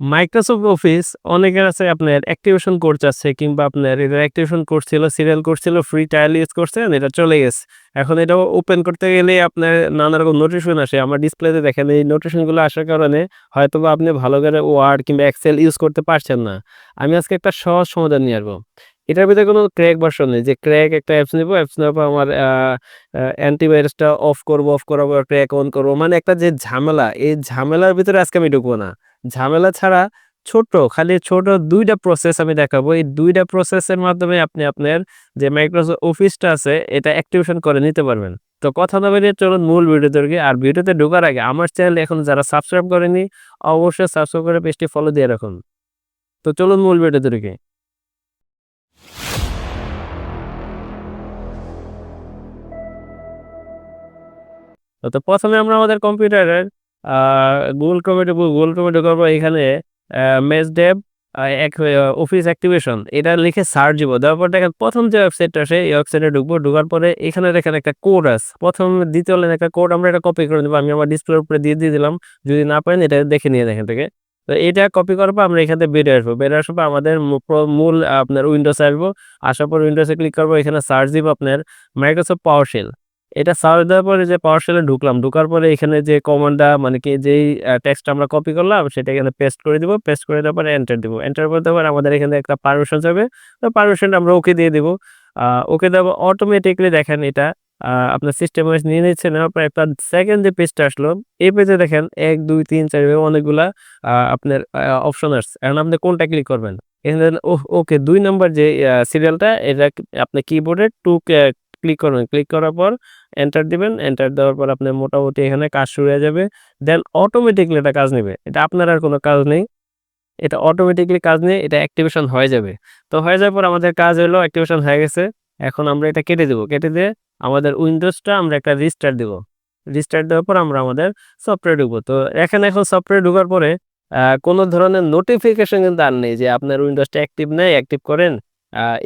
Microsoft office অনেকের আছে আপনার অ্যাক্টিভেশন কোড চাচ্ছে কিংবা আপনার এটা অ্যাক্টিভেশন কোড ছিল সিরিয়াল কোড ছিল ফ্রি ট্রায়াল ইউজ করছেন এটা চলে গেছে। এখন এটা ওপেন করতে গেলে আপনার নানা রকম নোটিফিকেশন আসে। আমার ডিসপ্লেতে দেখেন, এই নোটিফিকেশনগুলো আসার কারণে হয়তো বা আপনি ভালো করে ওয়ার্ড কিংবা এক্সেল ইউজ করতে পারছেন না। আমি আজকে একটা সহজ সমাধান নিয়ে আসব। এটার ভিতরে কোনো ক্র্যাক ভার্সন নেই। যে ক্র্যাক একটা অ্যাপস নেব অ্যাপস পর আমার অ্যান্টিভাইরাসটা অফ করব অফ পর ক্র্যাক অন করব। মানে একটা যে ঝামেলা, এই ঝামেলার ভিতরে আজকে আমি ঢুকবো না। ঝামেলা ছাড়া ছোট, খালি ছোট দুইটা প্রসেস আমি দেখাবো। এই দুইটা প্রসেসের মাধ্যমে আপনি আপনার যে মাইক্রোসফট অফিসটা আছে, এটা অ্যাক্টিভেশন করে নিতে পারবেন। তো কথা না বেরিয়ে চলুন মূল ভিডিওতে ঢুকি। আর ভিডিওতে ঢোকার আগে আমার চ্যানেল এখন যারা সাবস্ক্রাইব করেনি, অবশ্যই সাবস্ক্রাইব করে পেজটি ফলো দিয়ে রাখুন। তো চলুন মূল ভিডিওতে ঢুকি। তো প্রথমে আমরা আমাদের কম্পিউটারের গুগল ক্রোমে গুগল ক্রোমে ঢোকার পর এখানে মেস ডেভ অফিস অ্যাক্টিভেশন এটা লিখে সার্চ দিব। দেওয়ার পর দেখেন প্রথম যে ওয়েবসাইটটা আছে, এই ওয়েবসাইটে ঢুকবো, ঢোকার পরে এখানে দেখেন একটা কোড আছে। প্রথম দ্বিতীয় লাইন একটা কোড আমরা এটা কপি করে নেব। আমি আমার ডিসপ্লের উপরে দিয়ে দিয়ে দিলাম। যদি না পারেন, এটা দেখে নিয়ে দেখেন থেকে তো এটা কপি করার পর আমরা এখানে বেরিয়ে আসব। বেরিয়ে আসার পর আমাদের মূল আপনার উইন্ডোসে আসব। আসার পর উইন্ডোসে ক্লিক করব, এখানে সার্চ দিব আপনার মাইক্রোসফট পাওয়ার শেল এটা সার্চ দেওয়ার পরে যে পাওয়ার শেলে ঢুকলাম, ঢুকার পরে এখানে যে কমান্ডটা মানে কি যেই টেক্সট আমরা কপি করলাম, সেটা এখানে পেস্ট করে দিব পেস্ট করে দেওয়ার পরে এন্টার দিব। এন্টার করে দেওয়ার পরে আমাদের এখানে একটা পারমিশন যাবে, তো পারমিশনটা আমরা ওকে দিয়ে দিব। ওকে দেবো অটোমেটিকলি দেখেন এটা আপনার সিস্টেম ওয়াইজ নিয়ে নিচ্ছে, নেওয়ার পর একটা সেকেন্ড যে পেজটা আসলো, এই পেজে দেখেন এক, দুই, তিন, চার অনেকগুলা আপনার অপশন আসছে এখন আপনি কোনটা ক্লিক করবেন? এখানে ওকে দুই নম্বর যে সিরিয়ালটা এটা আপনি কিবোর্ডে টু ক্লিক করবেন। ক্লিক করার পর এন্টার দিবেন। এন্টার দেওয়ার পর আপনার মোটামুটি এখানে কাজ শুরু হয়ে যাবে। দেন অটোমেটিকলি এটা কাজ নেবে। এটা আপনার আর কোনো কাজ নেই। এটা অটোমেটিকলি কাজ নিয়ে এটা অ্যাক্টিভেশন হয়ে যাবে। তো হয়ে যাওয়ার পর আমাদের কাজ হলো অ্যাক্টিভেশন হয়ে গেছে। এখন আমরা এটা কেটে দেবো। কেটে দিয়ে আমাদের উইন্ডোজটা আমরা একটা রিস্টার্ট দিব। রিস্টার্ট দেওয়ার পর আমরা আমাদের সফটওয়্যার ঢুকবো। তো এখানে এখন সফটওয়্যার ঢোকার পরে কোনো ধরনের নোটিফিকেশন কিন্তু আর নেই যে আপনার উইন্ডোজটা অ্যাক্টিভ নেই অ্যাক্টিভ করেন।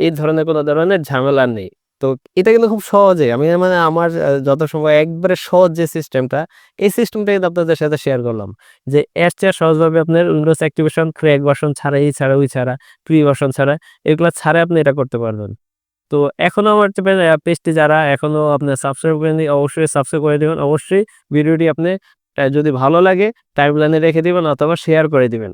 এই ধরনের কোনো ধরনের ঝামেলা নেই। তো এটা কিন্তু খুব সহজে। আমি মানে আমার যত সময় একবারে সহজ যে সিস্টেমটা এই সিস্টেমটা কিন্তু আপনাদের সাথে শেয়ার করলাম। যে এর চেয়ে সহজভাবে আপনার উইন্ডোজ অ্যাক্টিভেশন ক্র্যাক ভার্সন ছাড়া, এই ছাড়া, ওই ছাড়া প্রি ভার্সন ছাড়া, এগুলো ছাড়া আপনি এটা করতে পারবেন। তো এখনও আমার পেজটি যারা এখনও আপনার সাবস্ক্রাইব করেনি অবশ্যই সাবস্ক্রাইব করে দিবেন। অবশ্যই ভিডিওটি আপনি যদি ভালো লাগে টাইম লাইনে রেখে দিবেন অথবা শেয়ার করে দিবেন।